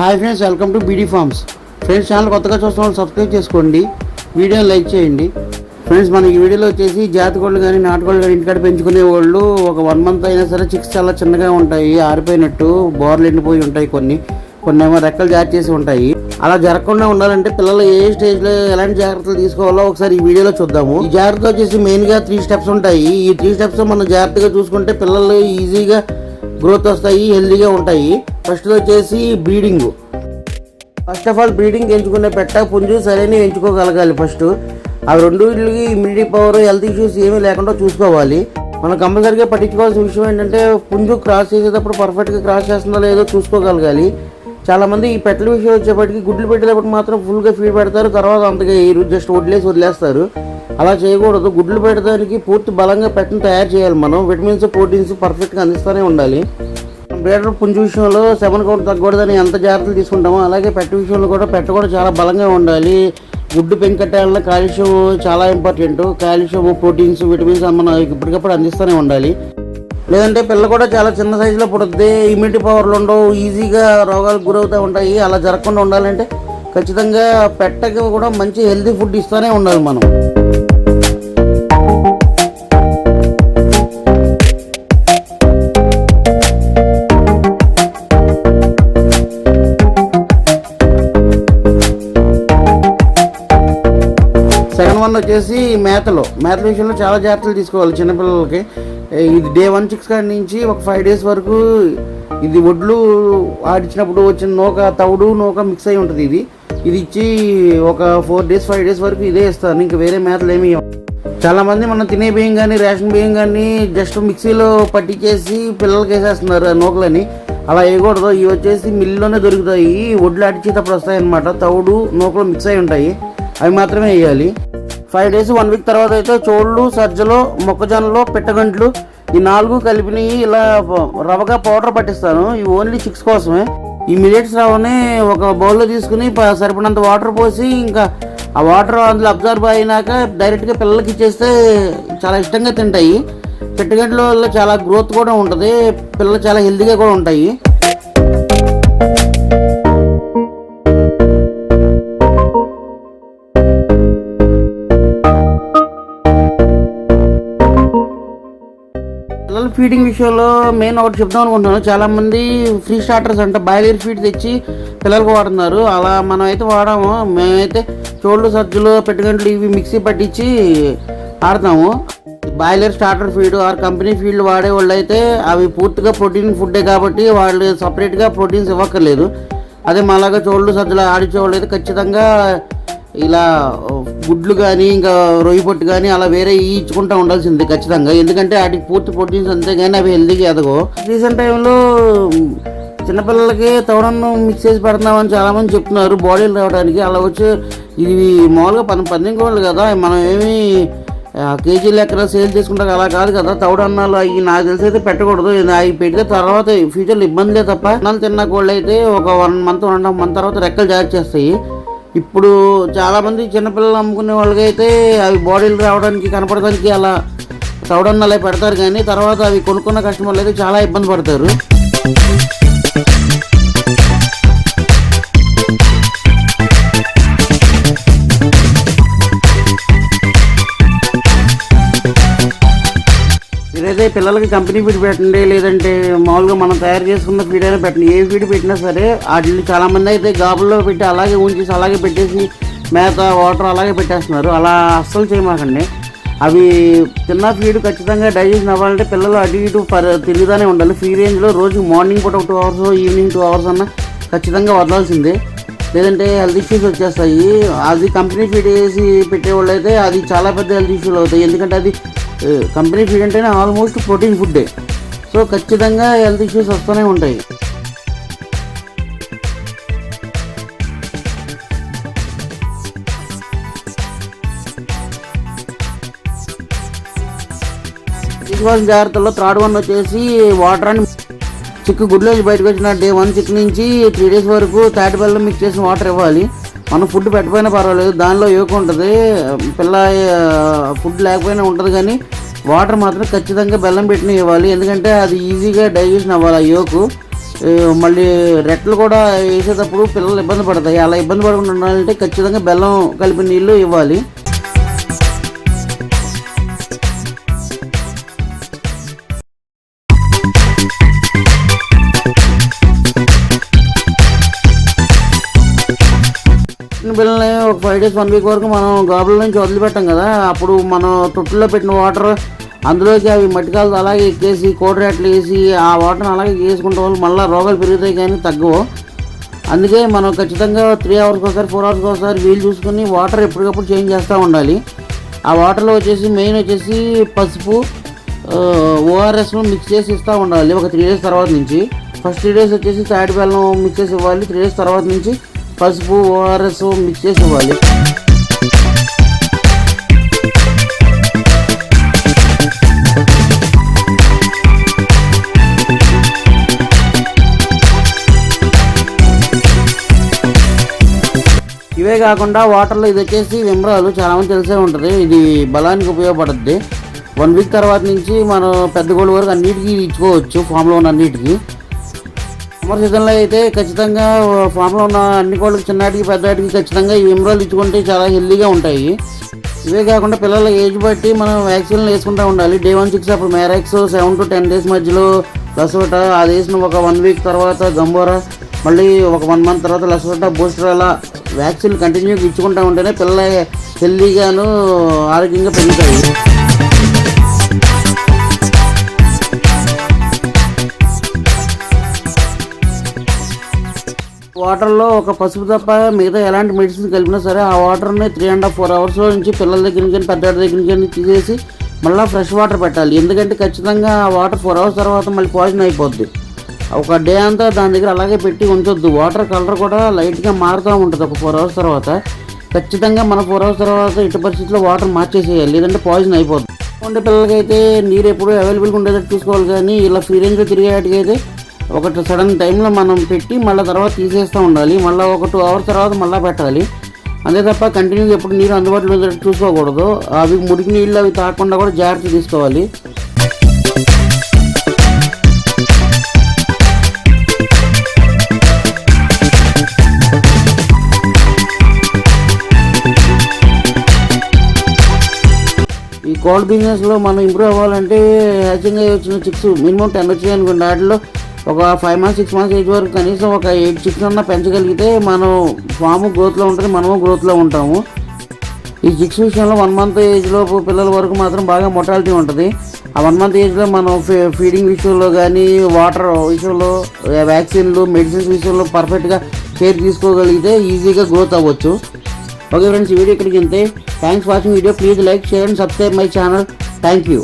Hi friends welcome to BD farms. Friends channel కొత్తగా చూస్తున్న వాళ్ళు సబ్స్క్రైబ్ చేసుకోండి. వీడియోని లైక్ చేయండి. ఫ్రెండ్స్ మన ఈ వీడియోలో వచ్చేసి జాతికోళ్ళు కానీ నాటుకోళ్ళు కానీ ఇంటికాడ పెంచుకునే వాళ్ళు ఒక వన్ మంత్ అయినా సరే చిక్స్ చాలా చిన్నగా ఉంటాయి ఆరిపోయినట్టు బోర్లు ఎండిపోయి ఉంటాయి కొన్ని. కొన్ని ఏమో రెక్కలు జారి చేసి ఉంటాయి. అలా జరగకుండా ఉండాలంటే పిల్లలు ఏ స్టేజ్లో ఎలాంటి జాగ్రత్తలు తీసుకోవాలో ఒకసారి ఈ వీడియోలో చూద్దాము. ఈ జాగ్రత్త వచ్చేసి మెయిన్గా త్రీ స్టెప్స్ ఉంటాయి. ఈ త్రీ స్టెప్స్ మనం జాగ్రత్తగా చూసుకుంటే పిల్లలు ఈజీగా గ్రోత్ వస్తాయి హెల్దీగా ఉంటాయి. ఫస్ట్ వచ్చేసి breeding. First of all breeding ఎంచుకునే పెట్ట పుంజు సరైన ఎంచుకోగలగాలి ఫస్ట్. అవి రెండు వీటికి ఇమ్యూనిటీ పవర్ హెల్త్ ఇష్యూస్ ఏమీ లేకుండా చూసుకోవాలి. మనం కంపల్సరీగా పట్టించుకోవాల్సిన విషయం ఏంటంటే పుంజు క్రాస్ చేసేటప్పుడు పర్ఫెక్ట్గా క్రాస్ చేస్తుందో లేదో చూసుకోగలగాలి. చాలామంది ఈ పెట్టల విషయం వచ్చేప్పటికి గుడ్లు పెట్టేటప్పుడు మాత్రం ఫుల్గా ఫీడ్ పెడతారు తర్వాత అంతగా వేయరు జస్ట్ వదిలేసి వదిలేస్తారు. అలా చేయకూడదు. గుడ్లు పెట్టడానికి పూర్తి బలంగా పెట్టను తయారు చేయాలి మనం. విటమిన్స్ ప్రోటీన్స్ పర్ఫెక్ట్గా అందిస్తూనే ఉండాలి. బ్రీడర్ పుంజు విషయంలో సెవెన్ కౌంట్ తగ్గకూడదని ఎంత జాగ్రత్తలు తీసుకుంటామో అలాగే పెట్ట విషయంలో కూడా పెట్ట కూడా చాలా బలంగా ఉండాలి. గుడ్డు పెంకట్టాలన్న కాల్షియం చాలా ఇంపార్టెంట్. కాల్షియం ప్రోటీన్స్ విటమిన్స్ మనం ఇప్పటికప్పుడు అందిస్తూనే ఉండాలి. లేదంటే పిల్ల కూడా చాలా చిన్న సైజులో పుడుతుంది ఇమ్యూనిటీ పవర్లు ఉండవు. ఈజీగా రోగాలకు గురవుతూ ఉంటాయి. అలా జరగకుండా ఉండాలంటే ఖచ్చితంగా పెట్టకి కూడా మంచి హెల్తీ ఫుడ్ ఇస్తూనే ఉండాలి మనం. వన్ వచ్చేసి మేతలో మేతల విషయంలో చాలా జాగ్రత్తలు తీసుకోవాలి చిన్నపిల్లలకి. ఇది డే వన్ సిక్స్ కాడి నుంచి ఒక ఫైవ్ డేస్ వరకు ఇది ఒడ్లు ఆడించినప్పుడు వచ్చిన నూక తవుడు నూక మిక్స్ అయి ఉంటుంది ఇది. ఇది ఇచ్చి ఒక ఫోర్ డేస్ ఫైవ్ డేస్ వరకు ఇదే ఇస్తారు ఇంకా వేరే మేతలు ఏమి చాలామంది మనం తినే బియ్యం కానీ రేషన్ బియ్యం కానీ జస్ట్ మిక్సీలో పట్టించేసి పిల్లలకి వేసేస్తున్నారు ఆ నూకలని. అలా వేయకూడదు. ఇవి వచ్చేసి మిల్లులోనే దొరుకుతాయి. ఒడ్లు అడిచేటప్పుడు వస్తాయి అన్నమాట తవుడు నూకలు మిక్స్ అయి ఉంటాయి. అవి మాత్రమే వేయాలి. ఫైవ్ డేస్ వన్ వీక్ తర్వాత అయితే చోళ్ళు సజ్జలు మొక్కజొన్నలు పిట్టగంట్లు ఈ నాలుగు కలిపిని ఇలా రవగా పౌడర్ పట్టిస్తాను. ఈ ఓన్లీ చిక్స్ కోసమే. ఈ మిలెట్స్ రవ్వని ఒక బౌల్లో తీసుకుని సరిపడినంత వాటర్ పోసి ఇంకా ఆ వాటర్ అందులో అబ్జర్వ్ అయినాక డైరెక్ట్గా పిల్లలకి ఇచ్చేస్తే చాలా ఇష్టంగా తింటాయి. పిట్టగంట్ల వల్ల చాలా గ్రోత్ కూడా ఉంటుంది. పిల్లలు చాలా హెల్తీగా కూడా ఉంటాయి. ఫీడింగ్ విషయంలో మెయిన్ ఒకటి చెప్దాం అనుకుంటున్నాను. చాలా మంది ఫ్రీ స్టార్టర్స్ అంటే బాయిలర్ ఫీడ్ తెచ్చి పిల్లలకు వాడుతున్నారు. అలా మనం అయితే వాడాము. మేమైతే చోళ్ళు సజ్జులు పెట్టుగంటలు ఇవి మిక్సీ పట్టించి ఆడతాము. Broiler starter feed or company field వాడే వాళ్ళు అయితే అవి పూర్తిగా ప్రోటీన్ ఫుడ్డే కాబట్టి వాళ్ళు సపరేట్గా ప్రోటీన్స్ ఇవ్వక్కర్లేదు. అదే మళ్ళాగా చోళ్ళు సజ్జలు ఆడించే వాళ్ళు అయితే ఖచ్చితంగా ఇలా గుడ్లు కానీ ఇంకా రొయ్యి పొట్టు కానీ అలా వేరే ఇచ్చుకుంటూ ఉండాల్సింది ఖచ్చితంగా. ఎందుకంటే వాటికి పూర్తి ప్రోటీన్స్ అంతే కానీ అవి హెల్తీగా ఎదగవు రీసెంట్ టైంలో చిన్నపిల్లలకి తవడన్ను మిక్స్ చేసి పెడుతున్నామని చాలామంది చెప్తున్నారు. బాడీలు రావడానికి అలా వచ్చి ఇది మామూలుగా పది పద్దెనిమిది కోళ్ళు కదా మనం ఏమి కేజీ లెక్కన సేల్ చేసుకుంటాం అలా కాదు కదా తౌడు అన్నాలు అవి నాకు తెలిసి అయితే పెట్టకూడదు. అవి పెడితే తర్వాత ఫ్యూచర్లో ఇబ్బందులే తప్ప అన్నాలు తిన్న కోళ్ళు అయితే ఒక one month one and half month తర్వాత రెక్కలు జారి చేస్తాయి. ఇప్పుడు చాలామంది చిన్నపిల్లలు అమ్ముకునే వాళ్ళకైతే అవి బాడీలు రావడానికి కనపడడానికి అలా తవడన్నలే పెడతారు. కానీ తర్వాత అవి కొనుక్కున్న కస్టమర్లు అయితే చాలా ఇబ్బంది పడతారు. మీరైతే పిల్లలకి కంపెనీ ఫీడ్ పెట్టండి లేదంటే మామూలుగా మనం తయారు చేసుకున్న ఫీడ్ అయినా పెట్టండి. ఏ ఫీడ్ పెట్టినా సరే వాటిని చాలామంది అయితే గాబుల్లో పెట్టి అలాగే ఉంచేసి అలాగే పెట్టేసి మేత వాటర్ అలాగే పెట్టేస్తున్నారు. అలా అస్సలు చేయమాకండి. అవి తిన్న ఫీడ్ ఖచ్చితంగా డైజెషన్ అవ్వాలంటే పిల్లలు అటు ఇటు పర తిరుగుతూనే ఉండాలి. ఫ్రీ రేంజ్లో రోజు మార్నింగ్ పూట ఒక two hours evening two hours అన్న ఖచ్చితంగా వదలాల్సిందే. లేదంటే హెల్త్ ఇష్యూస్ వచ్చేస్తాయి. అది కంపెనీ ఫీడ్ వేసి పెట్టేవాళ్ళు అయితే అది చాలా పెద్ద హెల్త్ ఇష్యూలు అవుతాయి. ఎందుకంటే అది కంపెనీ ఫీడ్ అంటేనే ఆల్మోస్ట్ ప్రోటీన్ ఫుడ్డే. సో ఖచ్చితంగా హెల్త్ ఇష్యూస్ వస్తూనే ఉంటాయి. తీసుకోవాల్సిన జాగ్రత్తల్లో థర్డ్ వన్ వచ్చేసి వాటర్ అని చిక్కు గుడ్లోంచి బయటకు వచ్చిన డే వన్ చిక్ నుంచి త్రీ డేస్ వరకు తాటి బెల్లం మిక్స్ చేసిన వాటర్ ఇవ్వాలి. మనం ఫుడ్ పెట్టకపోయినా పర్వాలేదు దానిలో యోగ ఉంటుంది. పిల్ల ఫుడ్ లేకపోయినా ఉంటుంది కానీ వాటర్ మాత్రం ఖచ్చితంగా బెల్లం పెట్టిన ఇవ్వాలి. ఎందుకంటే అది ఈజీగా డైజెషన్ అవ్వాలి ఆ యోకు మళ్ళీ రెట్లు కూడా వేసేటప్పుడు పిల్లలు ఇబ్బంది పడతాయి. అలా ఇబ్బంది పడకుండా ఉండాలంటే ఖచ్చితంగా బెల్లం కలిపిన నీళ్ళు ఇవ్వాలి. చిన్న పిల్లల్ని ఒక ఫైవ్ డేస్ వన్ వీక్ వరకు మనం గాబుల నుంచి వదిలిపెట్టాం కదా అప్పుడు మనం తొట్టులో పెట్టిన వాటర్ అందులోకి అవి మట్టికాలతో అలాగే ఎక్కేసి కోడరేట్లు వేసి ఆ వాటర్ని అలాగే వేసుకుంటే వాళ్ళు మళ్ళీ రోగాలు పెరుగుతాయి కానీ తగ్గవు. అందుకే మనం ఖచ్చితంగా త్రీ అవర్స్కి ఒకసారి ఫోర్ అవర్స్కి ఒకసారి వీలు చూసుకుని వాటర్ ఎప్పటికప్పుడు చేంజ్ చేస్తూ ఉండాలి. ఆ వాటర్లో వచ్చేసి మెయిన్ వచ్చేసి పసుపు ఓఆర్ఎస్ మిక్స్ చేసి ఇస్తూ ఉండాలి. ఒక త్రీ డేస్ తర్వాత నుంచి. ఫస్ట్ త్రీ డేస్ వచ్చేసి తాటి బెల్లం మిక్స్ చేసి ఇవ్వాలి. త్రీ డేస్ తర్వాత నుంచి పసుపు ఓఆర్ఎస్ మిక్స్ చేసి ఇవ్వాలి ఇవే కాకుండా వాటర్లో ఇది వచ్చేసి విమ్రాలు చాలామంది తెలిసే ఉంటుంది. ఇది బలానికి ఉపయోగపడుద్ది. వన్ వీక్ తర్వాత నుంచి మనం పెద్ద గోల్డ్ వరకు అన్నిటికీ ఇచ్చుకోవచ్చు ఫామ్లో ఉన్న అన్నిటికీ సమ్మర్ సీజన్లో అయితే ఖచ్చితంగా ఫామ్లో ఉన్న అన్ని కోళ్ళకి చిన్నటికి పెద్దటికి ఖచ్చితంగా ఈ విమరాలు ఇచ్చుకుంటే చాలా హెల్దీగా ఉంటాయి. ఇవే కాకుండా పిల్లల ఏజ్ బట్టి మనం వ్యాక్సిన్లు వేసుకుంటూ ఉండాలి. డే వన్ సిక్స్ అప్పుడు Marek's seven to ten days మధ్యలో లసోట అది వేసిన ఒక వన్ వీక్ తర్వాత గంబోరా మళ్ళీ ఒక వన్ మంత్ తర్వాత లసోట బూస్టర్ అలా వ్యాక్సిన్ కంటిన్యూగా ఇచ్చుకుంటూ ఉంటేనే పిల్లల హెల్దీగాను ఆరోగ్యంగా పెరుగుతాయి. వాటర్లో ఒక పసుపు తప్ప మిగతా ఎలాంటి మెడిసిన్ కలిపినా సరే ఆ వాటర్ని త్రీ అండ్ హాఫ్ ఫోర్ అవర్స్లో నుంచి పిల్లల దగ్గర నుంచి పెద్దవాడి దగ్గర నుంచి తీసేసి మళ్ళీ ఫ్రెష్ వాటర్ పెట్టాలి. ఎందుకంటే ఖచ్చితంగా ఆ వాటర్ ఫోర్ అవర్స్ తర్వాత మళ్ళీ పాయిజన్ అయిపోద్ది. ఒక డే అంతా దాని దగ్గర అలాగే పెట్టి ఉంచొద్దు. వాటర్ కలర్ కూడా లైట్గా మారుతూ ఉంటుంది ఒక ఫోర్ అవర్స్ తర్వాత. ఖచ్చితంగా మన ఫోర్ అవర్స్ తర్వాత ఇటు పరిస్థితిలో వాటర్ మార్చేసేయాలి. లేదంటే పాయిజన్ అయిపోద్ది. ఉండే పిల్లలకైతే నీరు ఎప్పుడు అవైలబుల్గా ఉండేటట్టు చూసుకోవాలి కానీ ఇలా ఫ్రీ రేంజ్లో తిరిగేటికైతే ఒకటి సడన్ టైంలో మనం పెట్టి మళ్ళీ తర్వాత తీసేస్తూ ఉండాలి. మళ్ళీ ఒక టూ అవర్స్ తర్వాత మళ్ళీ పెట్టాలి. అంతే తప్ప కంటిన్యూ ఎప్పుడు నీరు అందుబాటులో చూసుకోకూడదు. అవి మురికి నీళ్ళు అవి తాగకుండా కూడా జాగ్రత్త తీసుకోవాలి. ఈ కోల్డ్ బిజినెస్లో మనం ఇంప్రూవ్ అవ్వాలంటే హ్యాచింగ్ అయ్యి వచ్చిన చిక్స్ మినిమం టెన్ వచ్చాయి అనుకోండి. వాటిలో ఒక five months six months age వరకు కనీసం ఒక ఎయిట్ చిక్స్ అన్న పెంచగలిగితే మనం ఫామ్ గ్రోత్లో ఉంటుంది మనము గ్రోత్లో ఉంటాము. ఈ చిక్స్ విషయంలో వన్ మంత్ ఏజ్లో పిల్లల వరకు మాత్రం బాగా మొటాలిటీ ఉంటుంది. ఆ వన్ మంత్ ఏజ్లో మనం ఫీ- ఫీడింగ్ విషయంలో కానీ వాటర్ విషయంలో వ్యాక్సిన్లు మెడిసిన్స్ విషయంలో పర్ఫెక్ట్గా కేర్ తీసుకోగలిగితే ఈజీగా గ్రోత్ అవ్వచ్చు. ఓకే ఫ్రెండ్స్ ఈ వీడియో ఇక్కడికి వెళ్తే thanks watching video please like share and subscribe my channel thank you